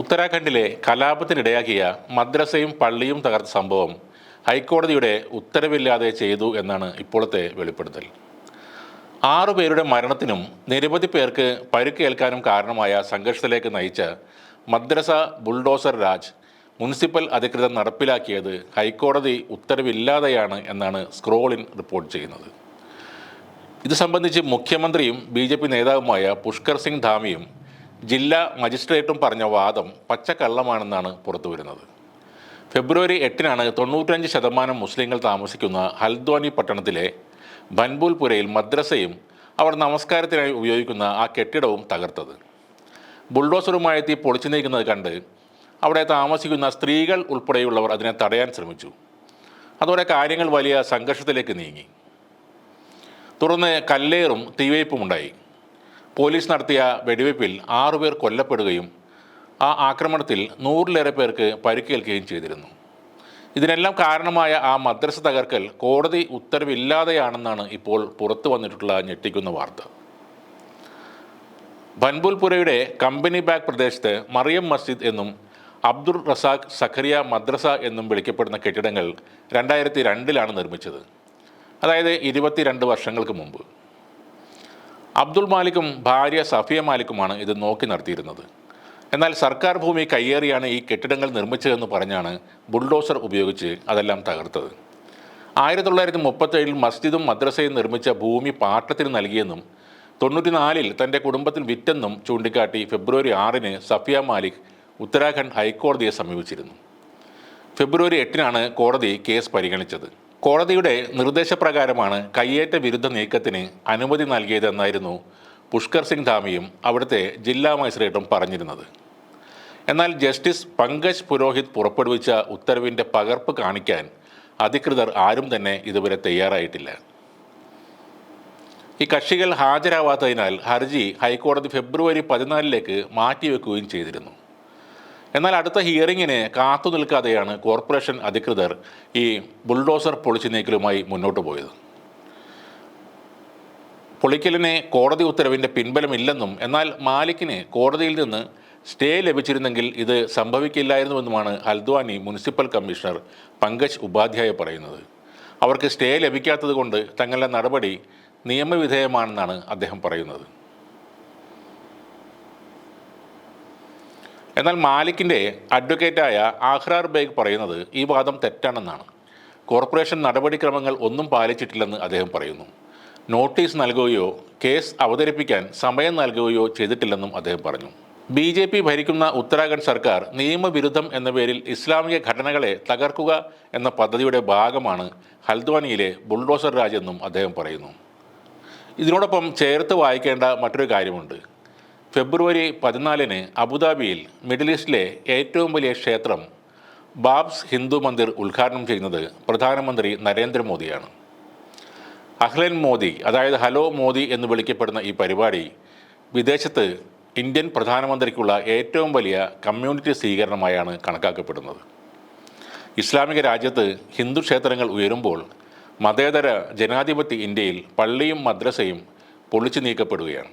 ഉത്തരാഖണ്ഡിലെ കലാപത്തിനിടയാക്കിയ മദ്രസയും പള്ളിയും തകർത്ത സംഭവം ഹൈക്കോടതിയുടെ ഉത്തരവില്ലാതെ ചെയ്തു എന്നാണ് ഇപ്പോഴത്തെ വെളിപ്പെടുത്തൽ. ആറു പേരുടെ മരണത്തിനും നിരവധി പേർക്ക് പരുക്കേൽക്കാനും കാരണമായ സംഘർഷത്തിലേക്ക് നയിച്ച മദ്രസ ബുൾഡോസർ രാജ് മുനിസിപ്പൽ അധികൃതർ നടപ്പിലാക്കിയത് ഹൈക്കോടതി ഉത്തരവില്ലാതെയാണ് എന്നാണ് സ്ക്രോളിൻ റിപ്പോർട്ട് ചെയ്യുന്നത്. ഇത് സംബന്ധിച്ച് മുഖ്യമന്ത്രിയും ബി നേതാവുമായ പുഷ്കർ സിംഗ് ധാമിയും ജില്ലാ മജിസ്ട്രേറ്റും പറഞ്ഞ വാദം പച്ചക്കള്ളമാണെന്നാണ് പുറത്തു വരുന്നത്. ഫെബ്രുവരി എട്ടിനാണ് തൊണ്ണൂറ്റഞ്ച് ശതമാനം മുസ്ലിങ്ങൾ താമസിക്കുന്ന ഹൽദ്വാനി പട്ടണത്തിലെ ബൻബുൽപുരയിൽ മദ്രസയും അവർ നമസ്കാരത്തിനായി ഉപയോഗിക്കുന്ന ആ കെട്ടിടവും തകർത്തത്. ബുൾഡോസറുമായെത്തി പൊളിച്ചു നീക്കുന്നത് കണ്ട് അവിടെ താമസിക്കുന്ന സ്ത്രീകൾ ഉൾപ്പെടെയുള്ളവർ അതിനെ തടയാൻ ശ്രമിച്ചു. അതോടെ കാര്യങ്ങൾ വലിയ സംഘർഷത്തിലേക്ക് നീങ്ങി. തുടർന്ന് കല്ലേറും തീവയ്പും ഉണ്ടായി. പോലീസ് നടത്തിയ വെടിവയ്പിൽ ആറുപേർ കൊല്ലപ്പെടുകയും ആ ആക്രമണത്തിൽ നൂറിലേറെ പേർക്ക് പരിക്കേൽക്കുകയും ചെയ്തിരുന്നു. ഇതിനെല്ലാം കാരണമായ ആ മദ്രസ തകർക്കൽ കോടതി ഉത്തരവില്ലാതെയാണെന്നാണ് ഇപ്പോൾ പുറത്തു വന്നിട്ടുള്ള ഞെട്ടിക്കുന്ന വാർത്ത. ബൻബുൽപുരയുടെ കമ്പനി ബാഗ് പ്രദേശത്ത് മറിയം മസ്ജിദ് എന്നും അബ്ദുൾ റസാഖ് സഖറിയ മദ്രസ എന്നും വിളിക്കപ്പെടുന്ന കെട്ടിടങ്ങൾ രണ്ടായിരത്തി രണ്ടിലാണ് നിർമ്മിച്ചത്. അതായത് ഇരുപത്തിരണ്ട് വർഷങ്ങൾക്ക് മുമ്പ്. അബ്ദുൾ മാലിക്കും ഭാര്യ സഫിയ മാലിക്കുമാണ് ഇത് നോക്കി നടത്തിയിരുന്നത്. എന്നാൽ സർക്കാർ ഭൂമി കയ്യേറിയാണ് ഈ കെട്ടിടങ്ങൾ നിർമ്മിച്ചതെന്ന് പറഞ്ഞാണ് ബുൾഡോസർ ഉപയോഗിച്ച് അതെല്ലാം തകർത്തത്. ആയിരത്തി തൊള്ളായിരത്തി മുപ്പത്തേഴിൽ മസ്ജിദും മദ്രസയും നിർമ്മിച്ച ഭൂമി പാട്ടത്തിന് നൽകിയെന്നും തൊണ്ണൂറ്റിനാലിൽ തന്റെ കുടുംബത്തിൽ വിറ്റെന്നും ചൂണ്ടിക്കാട്ടി ഫെബ്രുവരി ആറിന് സഫിയ മാലിക് ഉത്തരാഖണ്ഡ് ഹൈക്കോടതിയെ സമീപിച്ചിരുന്നു. ഫെബ്രുവരി എട്ടിനാണ് കോടതി കേസ് പരിഗണിച്ചത്. കോടതിയുടെ നിർദ്ദേശപ്രകാരമാണ് കയ്യേറ്റ വിരുദ്ധ നീക്കത്തിന് അനുമതി നൽകിയതെന്നായിരുന്നു പുഷ്കർ സിംഗ് ധാമിയും അവിടുത്തെ ജില്ലാ മജിസ്ട്രേറ്റും പറഞ്ഞിരുന്നത്. എന്നാൽ ജസ്റ്റിസ് പങ്കജ് പുരോഹിത് പുറപ്പെടുവിച്ച ഉത്തരവിന്റെ പകർപ്പ് കാണിക്കാൻ അധികൃതർ ആരും തന്നെ ഇതുവരെ തയ്യാറായിട്ടില്ല. ഈ കക്ഷികൾ ഹാജരാവാത്തതിനാൽ ഹർജി ഹൈക്കോടതി ഫെബ്രുവരി പതിനാലിലേക്ക് മാറ്റിവെക്കുകയും ചെയ്തിരുന്നു. എന്നാൽ അടുത്ത ഹിയറിങ്ങിന് കാത്തു നിൽക്കാതെയാണ് കോർപ്പറേഷൻ അധികൃതർ ഈ ബുൾഡോസർ പൊളിച്ചു നീക്കലുമായി മുന്നോട്ട് പോയത്. പൊളിക്കലിന് കോടതി ഉത്തരവിന്റെ പിൻബലമില്ലെന്നും എന്നാൽ മാലിക്കിന് കോടതിയിൽ നിന്ന് സ്റ്റേ ലഭിച്ചിരുന്നെങ്കിൽ ഇത് സംഭവിക്കില്ലായിരുന്നുവെന്നുമാണ് ഹൽദ്വാനി മുനിസിപ്പൽ കമ്മീഷണർ പങ്കജ് ഉപാധ്യായ പറയുന്നത്. അവർക്ക് സ്റ്റേ ലഭിക്കാത്തത് കൊണ്ട് തങ്ങളുടെ നടപടി നിയമവിധേയമാണെന്നാണ് അദ്ദേഹം പറയുന്നത്. എന്നാൽ മാലിക്കിന്റെ അഡ്വക്കേറ്റായ ആഹ്റാർ ബേഗ് പറയുന്നത് ഈ വാദം തെറ്റാണെന്നാണ്. കോർപ്പറേഷൻ നടപടിക്രമങ്ങൾ ഒന്നും പാലിച്ചിട്ടില്ലെന്ന് അദ്ദേഹം പറയുന്നു. നോട്ടീസ് നൽകുകയോ കേസ് അവതരിപ്പിക്കാൻ സമയം നൽകുകയോ ചെയ്തിട്ടില്ലെന്നും അദ്ദേഹം പറഞ്ഞു. ബി ജെ പി ഭരിക്കുന്ന ഉത്തരാഖണ്ഡ് സർക്കാർ നിയമവിരുദ്ധം എന്ന പേരിൽ ഇസ്ലാമിക ഘടനകളെ തകർക്കുക എന്ന പദ്ധതിയുടെ ഭാഗമാണ് ഹൽദ്വാനിയിലെ ബുൾഡോസർ രാജ് എന്നും അദ്ദേഹം പറയുന്നു. ഇതിനോടൊപ്പം ചേർത്ത് വായിക്കേണ്ട മറ്റൊരു കാര്യമുണ്ട്. ഫെബ്രുവരി പതിനാലിന് അബുദാബിയിൽ മിഡിൽ ഈസ്റ്റിലെ ഏറ്റവും വലിയ ക്ഷേത്രം ബാബ്സ് ഹിന്ദു മന്ദിർ ഉദ്ഘാടനം ചെയ്യുന്നത് പ്രധാനമന്ത്രി നരേന്ദ്രമോദിയാണ്. അഹ്ലൻ മോദി അതായത് ഹലോ മോദി എന്ന് വിളിക്കപ്പെടുന്ന ഈ പരിപാടി വിദേശത്ത് ഇന്ത്യൻ പ്രധാനമന്ത്രിക്കുള്ള ഏറ്റവും വലിയ കമ്മ്യൂണിറ്റി സ്വീകരണമായാണ് കണക്കാക്കപ്പെടുന്നത്. ഇസ്ലാമിക രാജ്യത്ത് ഹിന്ദു ക്ഷേത്രങ്ങൾ ഉയരുമ്പോൾ മതേതര ജനാധിപത്യ ഇന്ത്യയിൽ പള്ളിയും മദ്രസയും പൊളിച്ചു നീക്കപ്പെടുകയാണ്.